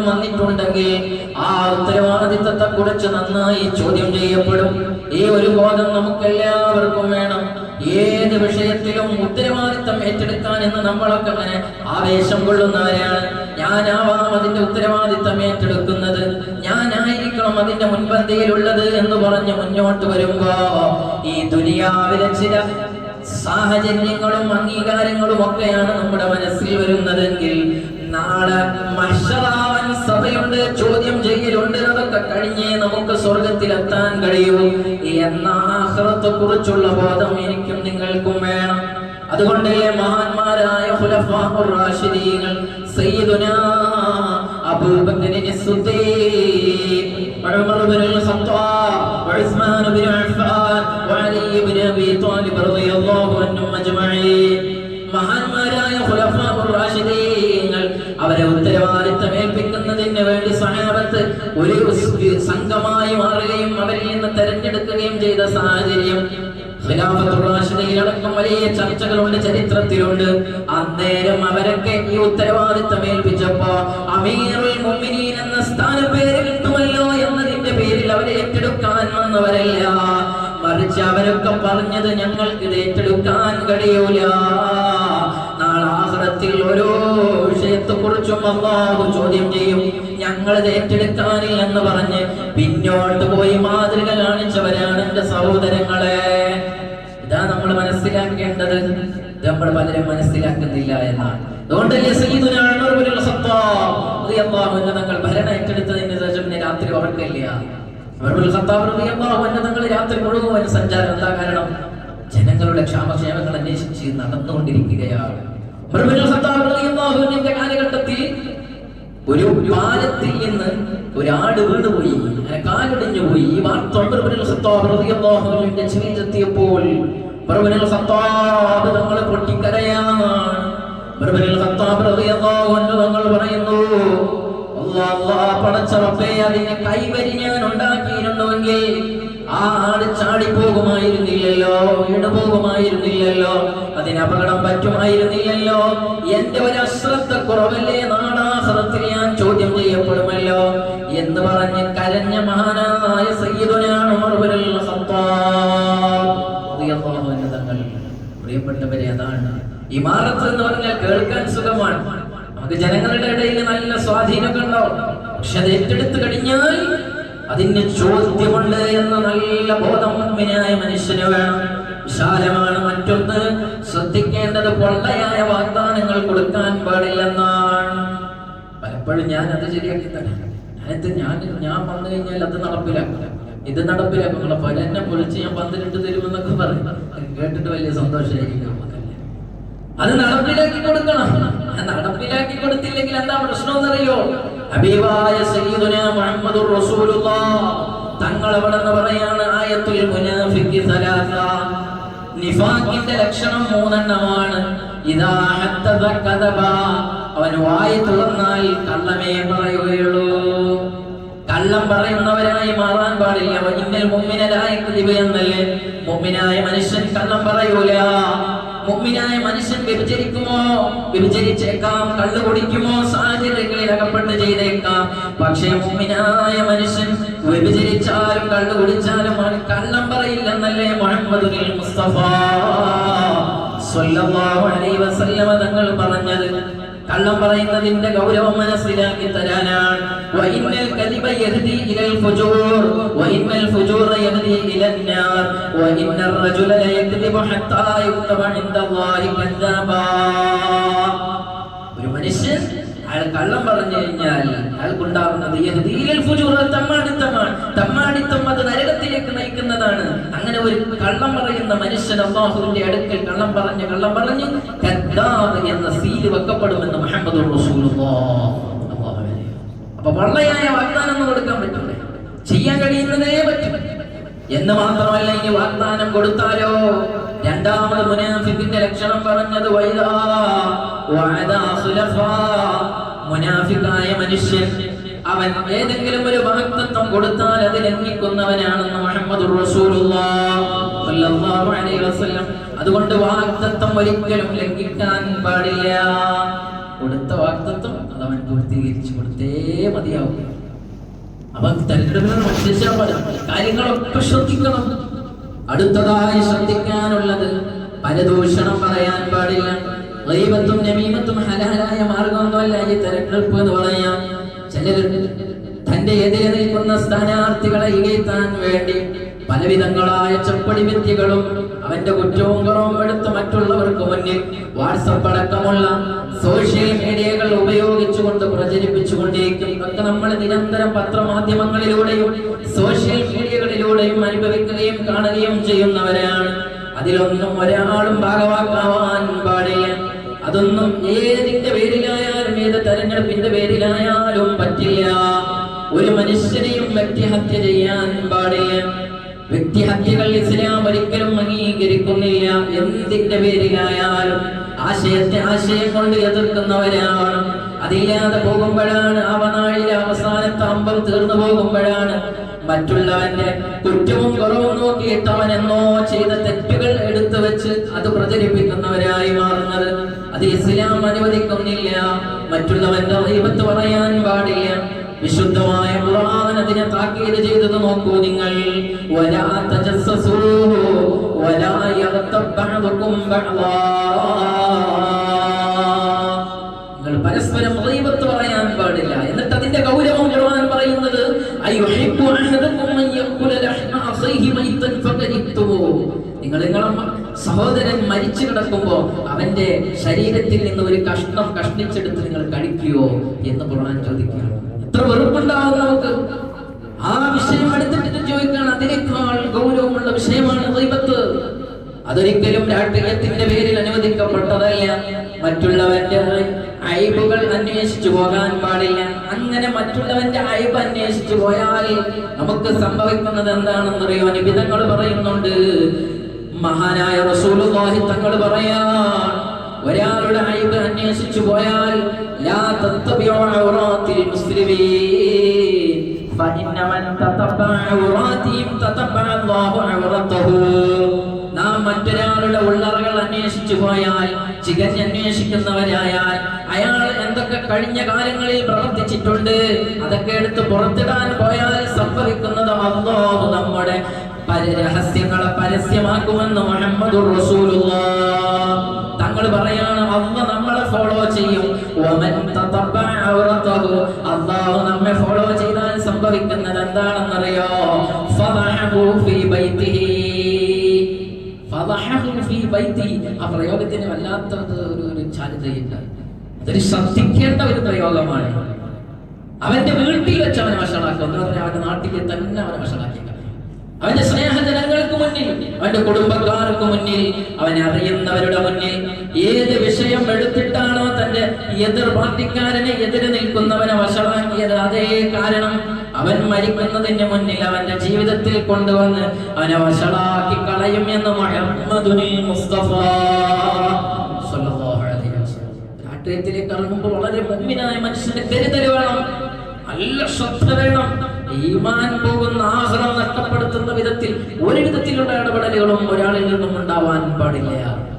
ഉത്തരവാദിത്തം വന്നിട്ടുണ്ടെങ്കിൽ ആ ഉത്തരവാദിത്തത്തെ കുറിച്ച് നന്നായി ചോദ്യം ചെയ്യപ്പെടും. ഈ ഒരു ബോധം നമുക്ക് എല്ലാവർക്കും വേണം. ഏത് വിഷയത്തിലും ഉത്തരവാദിത്തം ഏറ്റെടുക്കാൻ എന്ന് നമ്മളൊക്കെ അങ്ങനെ ആവേശം കൊള്ളുന്നവരാണ്. ഞാനാവാം അതിന്റെ ഉത്തരവാദിത്തം ഏറ്റെടുക്കുന്നത്. ഞാനായിരിക്കണം അതിന്റെ മുൻപന്തിയിലുള്ളത് എന്ന് പറഞ്ഞ് മുന്നോട്ട് വരുമ്പോ ഈ ദുനിയാവിലെ ചില സാഹചര്യങ്ങളും അംഗീകാരങ്ങളും ഒക്കെയാണ് നമ്മുടെ മനസ്സിൽ വരുന്നതെങ്കിൽ നാളെ മഷറാവൻ സഭയുണ്ട് ചോദ്യം ചെയ്യലുണ്ട് അതൊക്കെ കഴിഞ്ഞേ നമുക്ക് സ്വർഗത്തിലെത്താൻ കഴിയൂ. എന്നാഹ്റത്തെ കുറിച്ചുള്ള ബോധം എനിക്കും നിങ്ങൾക്കും വേണം. അതുകൊണ്ടേ മഹാന്മാരായ റാഷിദീങ്ങൾ സയ്യിദുനാ അബൂബക്കറിനെ സുദ്ദീഖ് وعثمان بن عفان وعلي بن ابي طالب رضي الله عنهم اجمعين മഹാന്മാരായ ഖുലഫാഉർ റാഷിദീങ്ങൾ അവരെ ഉത്തരവാദിത്തം ഏൽപ്പിക്കുന്നതിന് വേണ്ടി സഹാബത്ത് ഒരു സംഘമായി മാറുകയും അവരിൽ നിന്ന് തെരഞ്ഞെടുക്കുകയും ചെയ്ത സാഹചര്യം ഖിലാഫത്തുൽ റാഷിദയിലടക്കം വലിയ ചർച്ചകളുണ്ട് ചരിത്രത്തിലുണ്ട് അന്നേരം അവരൊക്കെ ഈ ഉത്തരവാദിത്തം ഏൽപ്പിച്ചപ്പോ അമീറുൽ മുഅ്മിനീൻ എന്ന സ്ഥാനപ്പേര് ഏറ്റെടുക്കാൻ വന്നവരല്ല മറിച്ച് അവരൊക്കെ പറഞ്ഞത് ഞങ്ങൾക്ക് ഇത് ഏറ്റെടുക്കാൻ കഴിയൂല. നാളാഹത്തിൽ ഓരോ വിഷയത്തെ കുറിച്ചും അള്ളാഹു ചോദ്യം ചെയ്യും. ഞങ്ങൾ ഇത് ഏറ്റെടുക്കാനില്ലെന്ന് പറഞ്ഞ് പിന്നോട്ട് പോയി മാതൃക കാണിച്ചവരാണ് എന്റെ സഹോദരങ്ങളെ. ഇതാ നമ്മൾ മനസ്സിലാക്കേണ്ടത്. നമ്മൾ പലരും മനസ്സിലാക്കുന്നില്ല എന്നാണ്. അതുകൊണ്ടല്ലേ ഭരണം ഏറ്റെടുത്തതിന് ശേഷം രാത്രി ഉറക്കില്ല ജനങ്ങളുടെ ക്ഷാമക്ഷേമങ്ങൾ അന്വേഷിച്ച് നടന്നുകൊണ്ടിരിക്കുകയാണ്. കാലഘട്ടത്തിൽ ഒരു പാലത്തിൽ നിന്ന് ഒരാട് വീണുപോയി. അങ്ങനെ കാലൊടിഞ്ഞു പോയി. ഈ വാർത്ത ചെവിയിലെത്തിയപ്പോൾ തങ്ങളെ പൊട്ടിക്കരയാണ്. അല്ലാ പടച്ച റബ്ബേ അതിനെ കൈവരി ഞാൻ ഉണ്ടാക്കിയിരുന്നുവെങ്കിൽ ആ ആട് ചാടി പോകുമായിരുന്നില്ലല്ലോ വീണു പോകുമായിരുന്നില്ലല്ലോ അതിന് അപകടം പറ്റുമായിരുന്നില്ലല്ലോ. എന്റെ ഒരു അശ്രദ്ധ കുറവല്ലേ നാടാഹ്റത്തിൽ ഞാൻ ചോദ്യം ചെയ്യപ്പെടുമല്ലോ എന്ന് പറഞ്ഞ് കരഞ്ഞ മഹാനായ സയ്യിദുനാണ് പ്രിയപ്പെട്ടവരെ അതാണ്. ഇമാറത്ത് എന്ന് പറഞ്ഞാൽ കേൾക്കാൻ സുഖമാണ്. നമുക്ക് ജനങ്ങളുടെ ഇടയിൽ നല്ല സ്വാധീനമൊക്കെ ഉണ്ടാവും പക്ഷെ അത് ഏറ്റെടുത്തു കഴിഞ്ഞാൽ അതിന് ചോദ്യമുണ്ട് എന്ന നല്ല ബോധം മുമ്പിനായ മനുഷ്യന് വേണം. വിശാലമാണ് മറ്റൊന്ന്. ശ്രദ്ധിക്കേണ്ടത് പൊള്ളയായ വാഗ്ദാനങ്ങൾ കൊടുക്കാൻ പാടില്ലെന്നാണ്. പലപ്പോഴും ഞാൻ അത് ശരിയാക്കി തന്നെ. ഞാനത് ഞാൻ ഞാൻ വന്നു കഴിഞ്ഞാൽ അത് നടപ്പിലാക്കില്ല ഇത് നടപ്പിലാക്കും. നിങ്ങളെ എന്നെ പൊളിച്ച് ഞാൻ പന്തിരിട്ട് തരുമെന്നൊക്കെ പറയും. കേട്ടിട്ട് വലിയ സന്തോഷമായിരിക്കും അത് നടപ്പിലാക്കി കൊടുക്കണം. നടപ്പിലാക്കി കൊടുത്തില്ലെങ്കിൽ എന്താ പ്രശ്നം എന്നറിയോ? ഹബീബായ സയ്യിദുനാ മുഹമ്മദുർ റസൂലുള്ളാഹ് തങ്ങൾ അവിടെ നിന്ന് പറയാണ്? ആയത്തുൽ മുനാഫിഖി സലാസ നിഫാഖിന്റെ ലക്ഷണം മൂന്നെണ്ണമാണ്. ഇദാ ഹത്തദ കദബ. അവൻ വായി തുറന്നാൽ കള്ളമേ പറയുകയുള്ളൂ. കള്ളം പറയുന്നവരായി മാറാൻ പാടില്ല. മുമ്മിനലായ എന്നല്ലേ? മുമ്മിനായ മനുഷ്യൻ കള്ളം പറയൂല. മുമ്മിനായ മനുഷ്യൻ വ്യഭിചരിക്കുമോ? വ്യഭിചരിച്ചേക്കാം കള്ളു കുടിക്കുമോ? സാഹചര്യങ്ങളിൽ അകപ്പെട്ട് ചെയ്തേക്കാം. പക്ഷേ മുമ്മിനായ മനുഷ്യൻ വ്യഭിചരിച്ചാലും കള്ളു കുടിച്ചാലും കള്ളം പറയില്ലെന്നല്ലേ മുഹമ്മദ് മുസ്തഫ. സ്വല്ലല്ലാഹു അലൈഹി വസല്ലമ തങ്ങൾ പറഞ്ഞത്. കള്ളം പറയുന്നതിന്റെ ഗൗരവം മനസ്സിലാക്കി തരാനാണ്. വഇന്നൽ കലിബ യഹ്ദി ഇലൽ ഫുജൂർ വഇന്നൽ ഫുജൂറ യഹ്ദി ഇലൻ നാർ വഇന്നർ റജുല ലയക്ദിബു ഹത്താ യുക്തബ ഇൻദല്ലാഹി കദ്ദാബാ. ഒരു മനുഷ്യൻ അയാൾ കള്ളം പറഞ്ഞു കഴിഞ്ഞാൽ അയാൾക്കുണ്ടാവുന്നത് തമ്മാടിത്തമാണ്. തമ്മാടിത്തം അത് നരകത്തിലേക്ക് നയിക്കുന്നതാണ് അങ്ങനെ ഒരു കള്ളം പറയുന്ന മനുഷ്യൻ അള്ളാഹുവിന്റെ അടുക്കൽ കള്ളം പറഞ്ഞ് കള്ളം പറഞ്ഞ് കദ്ദാബ് എന്ന സീൽ വെക്കപ്പെടുമെന്ന് മുഹമ്മദ് അപ്പൊ വള്ളയായ വാഗ്ദാനം കൊടുക്കാൻ പറ്റൂലേ? ചെയ്യാൻ കഴിയുന്നതേ പറ്റും. എന്ന് മാത്രമല്ല ഇനി വാഗ്ദാനം കൊടുത്താലോ? രണ്ടാമത് മുനാഫിക്കിന്റെ ലക്ഷണം പറഞ്ഞത് വൈദാ. മുനാഫിക്കായ മനുഷ്യൻ അവൻ ഏതെങ്കിലും ഒരു മഹത്വത്വം കൊടുത്താൽ അത് ലംഘിക്കുന്നവനാണെന്ന് മുഹമ്മദ് അതുകൊണ്ട് വാഗ്ദത്തം ഒരിക്കലും ലംഘിക്കാൻ പാടില്ല. കൊടുത്ത വാക്തത്വം അത് അവൻ പൂർത്തീകരിച്ചു കൊടുത്തേ മതിയാവും. അവൻ മനുഷ്യ കാര്യങ്ങളൊക്കെ ശ്രദ്ധിക്കണം. അടുത്തതായി ശ്രദ്ധിക്കാനുള്ളത് പരദൂഷണം പറയാൻ പാടില്ല. റൈബത്തും നമീമത്തും ഹലഹലായ മാർഗമൊന്നുമല്ല ഈ തെരഞ്ഞെടുപ്പ് എന്ന് പറയാം. ചിലർ തന്റെ എതിരെ നിൽക്കുന്ന സ്ഥാനാർത്ഥികളെ ഇകഴ്ത്താൻ വേണ്ടി പലവിധങ്ങളായ ചപ്പടി വിദ്യകളും അവന്റെ കുറ്റവും കുറവും എടുത്ത് മറ്റുള്ളവർക്ക് മുന്നിൽ വാട്സപ്പ് അടക്കമുള്ള സോഷ്യൽ മീഡിയകൾ ഉപയോഗിച്ചുകൊണ്ട് പ്രചരിപ്പിച്ചുകൊണ്ടിരിക്കും ഒക്കെ നമ്മൾ നിരന്തരം പത്രമാധ്യമങ്ങളിലൂടെയും സോഷ്യൽ മീഡിയകളിലൂടെയും അനുഭവിക്കുകയും കാണുകയും ചെയ്യുന്നവരാണ്. അതിലൊന്നും ഒരാളും ഭാഗവാക്കാവാൻ പാടില്ല. അതൊന്നും ഏതിന്റെ പേരിലായാലും ഏത് തെരഞ്ഞെടുപ്പിന്റെ പേരിലായാലും പറ്റില്ല. ഒരു മനുഷ്യനെയും വ്യക്തിഹത്യ ചെയ്യാൻ പാടില്ല. വ്യക്തിഹത്യകൾ ഇസ്ലാം ഒരിക്കലും അംഗീകരിക്കുന്നില്ല. എന്തിന്റെ പേരിലായാലും ആശയത്തെ ആശയം കൊണ്ട് എതിർക്കുന്നവരാണ്. അതില്ലാതെ പോകുമ്പോഴാണ് അവനാഴിലെ അവസാനത്തെ അമ്പം തീർന്നു പോകുമ്പോഴാണ് മറ്റുള്ളവന്റെ കുറ്റവും കുറവും നോക്കിയിട്ട് അവൻ എന്നോ ചെയ്ത തെറ്റുകൾ എടുത്തു വെച്ച് അത് പ്രചരിപ്പിക്കുന്നവരായി മാറുന്നത്. അത് ഇസ്ലാം അനുവദിക്കുന്നില്ല. മറ്റുള്ളവന്റെ ദൈവത്ത് പറയാൻ പാടില്ല. വിശുദ്ധമായ ഖുർആൻ താക്കീത് ചെയ്തത് നോക്കൂ നിങ്ങൾ. വലാ തജസ്സസൂ വലാ യഗ്തബ് ബഅദുകും ബഅദാ. നിങ്ങൾ പരസ്പരം ഗൈബത്ത് പറയാൻ പാടില്ല. എന്നിട്ട് അതിന്റെ ഗൗരവം ഖുർആൻ പറയുന്നത് അയ്യുഹിബ്ബു അഹദുക്കും അൻ ലഹ്മ അഖീഹി മൈതൻ ഫകരിഹ്തുമൂ നിങ്ങൾ നിങ്ങളെ സഹോദരൻ മരിച്ചു കിടക്കുമ്പോൾ അവന്റെ ശരീരത്തിൽ നിന്ന് ഒരു കഷ്ണം കഷ്ണിച്ചെടുത്ത് നിങ്ങൾ കഴിക്കുകയോ എന്ന് ഖുർആൻ ചോദിക്കുകയാണ് എത്ര വെറുപ്പുണ്ടാവും നമുക്ക് ആ വിഷയം എടുത്തിട്ട് ചോദിക്കുകയാണ് അതിനേക്കാൾ ഗൗരവമുള്ള വിഷയമാണ്. ഹൈബത്ത് അതൊരിക്കലും രാഷ്ട്രീയത്തിന്റെ പേരിൽ അനുവദിക്കപ്പെട്ടതല്ല. മറ്റുള്ളവന്റെ അയബുകൾ അന്വേഷിച്ചു പോകാൻ പാടില്ല. അങ്ങനെ മറ്റുള്ളവന്റെ അയബ് അന്വേഷിച്ചു പോയാൽ നമുക്ക് സംഭവിക്കുന്നത് എന്താണെന്നറിയോ നിബിധങ്ങൾ പറയുന്നുണ്ട്. മഹാനായ റസൂലുള്ളാഹി തങ്ങൾ പറയാ ഒരാളുടെ അയബ് അന്വേഷിച്ചു പോയാൽ ലാ തത്തബിഉ ഔറാത്തിൽ മുസ്ലിമീൻ. فإن من تتبع عوراتهم تتبع الله عورته നാം മറ്റൊരാളുടെ ഉള്ളറകൾ അന്വേഷിച്ചു പോയാൽ ചികഞ്ഞ് അന്വേഷിക്കുന്നവരായാൽ അയാൾ എന്തൊക്കെ കഴിഞ്ഞ കാലങ്ങളിൽ പ്രവർത്തിച്ചിട്ടുണ്ട് അതൊക്കെ എടുത്ത് പുറത്തിടാൻ പോയാൽ സംഭവിക്കുന്നത് അള്ളാഹു നമ്മുടെ പര- രഹസ്യങ്ങളെ പരസ്യമാക്കുമെന്ന് മുഹമ്മദ് തങ്ങൾ പറയാണ് അമ്മ നമ്മളെ ഫോളോ ചെയ്യും വമൻ തതബ്ബഅ ഔറതഹു. അള്ളാഹു നമ്മെ ഫോളോ ചെയ്താൽ സംഭവിക്കുന്നത് എന്താണെന്നറിയോ. ആ പ്രയോഗത്തിന് വല്ലാത്ത ഒരു ഒരു- ചാരിതയില്ല അതൊരു ശ്രദ്ധിക്കേണ്ട ഒരു പ്രയോഗമാണ്. അവന്റെ വീട്ടിൽ വെച്ച് അവനെ വഷളാക്കി. എന്ന് പറഞ്ഞാൽ അവന്റെ നാട്ടിൽ തന്നെ അവനെ വഷളാക്കി. അവന്റെ സ്നേഹജനങ്ങൾക്ക് മുന്നിൽ അവന്റെ കുടുംബക്കാർക്ക് മുന്നിൽ അവനെ അറിയുന്നവരുടെ മുന്നിൽ ഏത് വിഷയം എടുത്തിട്ടാണോ തന്റെ എതിർ പാർട്ടിക്കാരനെ എതിര് നിൽക്കുന്നവനെ വഷളാക്കിയത് അതേ കാരണം അവൻ മരിക്കുന്നതിന് മുന്നിൽ അവന്റെ ജീവിതത്തിൽ കൊണ്ടുവന്ന് അവനെ വഷളാക്കി കളയും എന്ന് മുഹമ്മദുനിൽ. രാഷ്ട്രീയത്തിലേക്ക് ഇറങ്ങുമ്പോൾ വളരെ മുമ്പിനായ മനുഷ്യന്റെ കരുതൽ വേണം നല്ല ശ്രദ്ധ വേണം ഈമാൻ പോകുന്ന ആഹ്റം നഷ്ടപ്പെടുത്തുന്ന വിധത്തിൽ ഒരു വിധത്തിലുള്ള ഇടപെടലുകളും ഒരാളിൽ നിന്നും ഉണ്ടാവാൻ പാടില്ല.